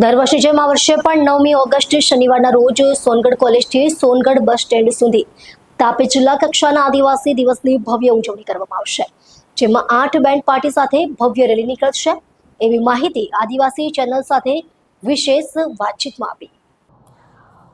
દર વર્ષે જેમ આ વર્ષે પણ નવમી ઓગસ્ટ શનિવારના રોજ સોનગઢ કોલેજથી સોનગઢ બસ સ્ટેન્ડ સુધી તાપી જિલ્લા કક્ષાના આદિવાસી દિવસની ભવ્ય ઉજવણી કરવામાં આવશે, જેમાં આઠ બેન્ડ પાર્ટી સાથે ભવ્ય રેલી નીકળશે. એવી માહિતી આદિવાસી ચેનલ સાથે વિશેષ વાતચીતમાં આપી.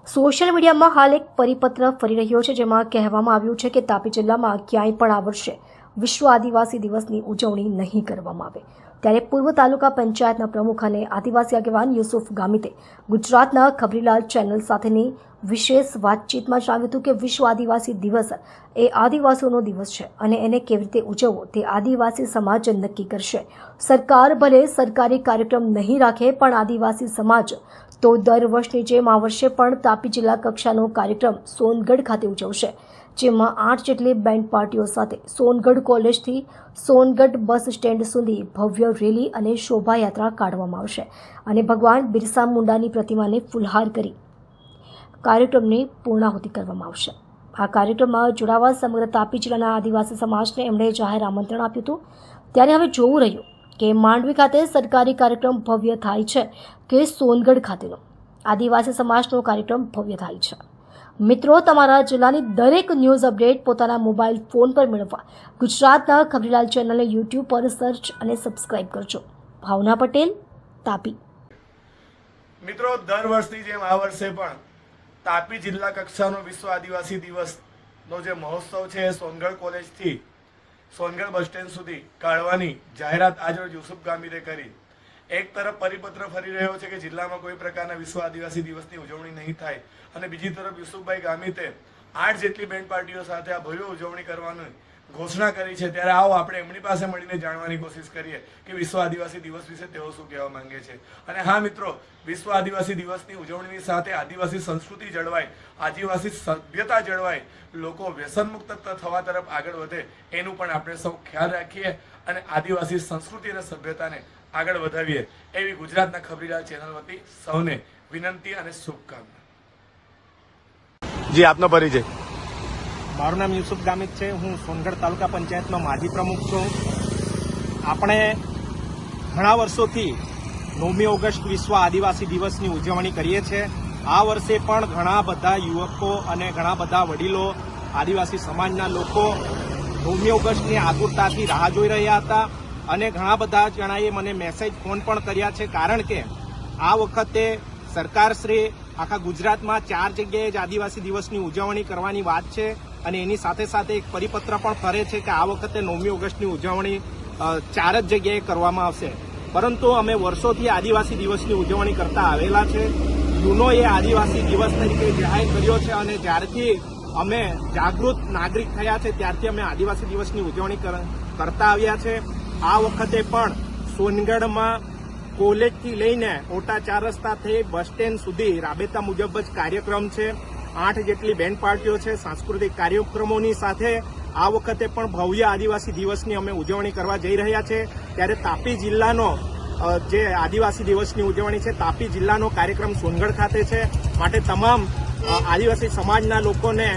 સોશિયલ મીડિયામાં હાલ એક પરિપત્ર ફરી રહ્યો છે, જેમાં કહેવામાં આવ્યું છે કે તાપી જિલ્લામાં ક્યાંય પણ આ વર્ષે વિશ્વ આદિવાસી દિવસની ઉજવણી નહીં કરવામાં આવે. ત્યારે પૂર્વ તાલુકા પંચાયતના પ્રમુખ અને આદિવાસી આગેવાન યુસુફ ગામિતે ગુજરાતના ખબરીલાલ ચેનલ સાથેની વિશેષ વાતચીતમાં જણાવ્યું હતું કે વિશ્વ આદિવાસી દિવસ એ આદિવાસીઓનો દિવસ છે અને એને કેવી રીતે ઉજવવો તે આદિવાસી સમાજ નક્કી કરશે. સરકાર ભલે સરકારી કાર્યક્રમ નહીં રાખે પણ આદિવાસી સમાજ તો દર વર્ષની જેમ આ વર્ષે પણ તાપી જિલ્લા કક્ષાનો કાર્યક્રમ સોનગઢ ખાતે ઉજવશે, જેમાં આઠ જેટલી બેન્ડ પાર્ટીઓ સાથે સોનગઢ કોલેજથી સોનગઢ બસ સ્ટેન્ડ સુધી ભવ્ય રેલી અને શોભાયાત્રા કાઢવામાં આવશે અને ભગવાન બિરસા મુંડાની પ્રતિમાને ફુલહાર કરી કાર્યક્રમની પૂર્ણાહુતિ કરવામાં આવશે. આ કાર્યક્રમમાં જોડાવા સમગ્ર તાપી જિલ્લાના આદિવાસી સમાજને એમણે જાહેર આમંત્રણ આપ્યું હતું. ત્યારે હવે જોવું રહ્યું કે માંડવી ખાતે સરકારી કાર્યક્રમ ભવ્ય થાય છે કે સોનગઢ ખાતેનો. આદિવાસી સમાજનો કાર્યક્રમ ભવ્ય થાય છે. મિત્રો, તમારા જિલ્લાની દરેક ન્યૂઝ અપડેટ પોતાના મોબાઈલ ફોન પર મેળવવા ગુજરાતના ખબરીલાલ ચેનલને યુટ્યુબ પર સર્ચ અને સબસ્ક્રાઇબ કરજો. ભાવના પટેલ, તાપી. મિત્રો, દર વર્ષની જેમ આ વર્ષે પણ તાપી જિલ્લા કક્ષાનો વિશ્વ આદિવાસી દિવસનો જે મહોત્સવ છે સોનગઢ કોલેજથી સોનગઢ બસ સ્ટેન્ડ સુધી કાઢવાની જાહેરાત આજરોજ યુસુફ ગામીરે કરી. એક તરફ પરિપત્ર ફરી રહ્યો છે કે જિલ્લામાં કોઈ પ્રકારના વિશ્વ આદિવાસી દિવસની ઉજવણી નહીં થાય અને બીજી તરફ યુસુફભાઈ ગામીતે આઠ જેટલી બેન્ડ પાર્ટીઓ સાથે આ ભવ્ય ઉજવણી કરવાની ઘોષણા કરી છે. ત્યારે આવો આપણે એમની પાસે મળીને જાણવાની કોશિશ કરીએ કે વિશ્વ આદિવાસી દિવસ વિશે તેઓ શું કહેવા માંગે છે. અને હા મિત્રો, વિશ્વ આદિવાસી દિવસની ઉજવણીની સાથે આદિવાસી સંસ્કૃતિ જળવાય, આદિવાસી સભ્યતા જળવાય, લોકો વ્યસનમુક્ત થવા તરફ આગળ વધે એનું પણ આપણે સૌ ખ્યાલ રાખીએ અને આદિવાસી સંસ્કૃતિ અને સભ્યતાને આગળ વધાવીએ એવી ગુજરાતના ખબરીલાલ ચેનલ વતી સૌને વિનંતી અને શુભકામના. જી, આપનો પરિચય. મારું નામ યુસુફ ગામિત છે. હું સોનગઢ તાલુકા પંચાયતનો માજી પ્રમુખ છું. આપણે ઘણા વર્ષોથી નવમી ઓગસ્ટ વિશ્વ આદિવાસી દિવસની ઉજવણી કરીએ છીએ. આ વર્ષે પણ ઘણા બધા યુવકો અને ઘણા બધા વડીલો આદિવાસી સમાજના લોકો નવમી ઓગસ્ટની આતુરતાથી રાહ જોઈ રહ્યા હતા અને ઘણા બધા જણાએ મને મેસેજ ફોન પણ કર્યા છે. કારણ કે આ વખતે સરકારશ્રી આખા ગુજરાતમાં ચાર જગ્યાએ જ આદિવાસી દિવસની ઉજવણી કરવાની વાત છે. અને એની સાથે સાથે એક પરિપત્ર પણ ફરે છે કે આ વખતે નવમી ઓગસ્ટની ઉજવણી ચાર જ જગ્યાએ કરવામાં આવશે. પરંતુ અમે વર્ષોથી આદિવાસી દિવસની ઉજવણી કરતા આવેલા છે. જૂનો એ આદિવાસી દિવસ તરીકે જાહેર કર્યો છે અને જ્યારથી અમે જાગૃત નાગરિક થયા છે, ત્યારથી અમે આદિવાસી દિવસની ઉજવણી કર- કરતા આવ્યા છે. આ વખતે પણ સોનગઢમાં કોલેજથી લઈને ઓટા ચાર રસ્તાથી બસ સ્ટેન્ડ સુધી રાબેતા મુજબ જ કાર્યક્રમ છે. આઠ જેટલી બેન્ડ પાર્ટીઓ છે, સાંસ્કૃતિક કાર્યક્રમોની સાથે આ વખતે પણ ભવ્ય આદિવાસી દિવસની અમે ઉજવણી કરવા જઈ રહ્યા છે. ત્યારે તાપી જિલ્લાનો જે આદિવાસી દિવસની ઉજવણી છે, તાપી જિલ્લાનો કાર્યક્રમ સોનગઢ ખાતે છે. માટે તમામ આદિવાસી સમાજના લોકોને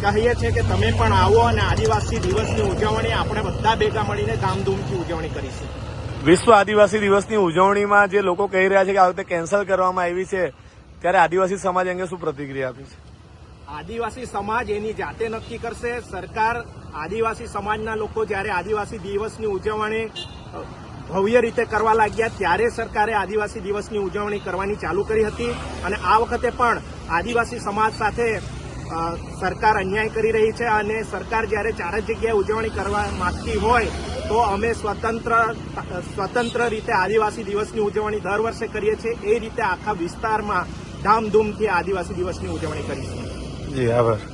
કહીએ છીએ કે તમે પણ આવો અને આદિવાસી દિવસની ઉજવણી આપણે બધા ભેગા મળીને ધામધૂમથી ઉજવણી કરીશું. વિશ્વ આદિવાસી દિવસની ઉજવણીમાં જે લોકો કહી રહ્યા છે કે આ વખતે કેન્સલ કરવામાં આવી છે ત્યારે આદિવાસી સમાજ અંગે શું પ્રતિક્રિયા આપી છે? આદિવાસી સમાજ એની જાતે નક્કી કરશે. સરકાર આદિવાસી સમાજના લોકો જ્યારે આદિવાસી દિવસની ઉજવણી ભવ્ય રીતે કરવા લાગ્યા ત્યારે સરકારે આદિવાસી દિવસની ઉજવણી કરવાની ચાલુ કરી હતી. અને આ વખતે પણ આદિવાસી સમાજ સાથે સરકાર અન્યાય કરી રહી છે અને સરકાર જ્યારે ચાર જગ્યાએ ઉજવણી કરવા માંગતી હોય, તો અમે સ્વતંત્ર સ્વતંત્ર રીતે આદિવાસી દિવસની ઉજવણી દર વર્ષે કરીએ છીએ. એ રીતે આખા વિસ્તારમાં ધામધૂમથી આદિવાસી દિવસની ઉજવણી કરીશું. જી આભાર.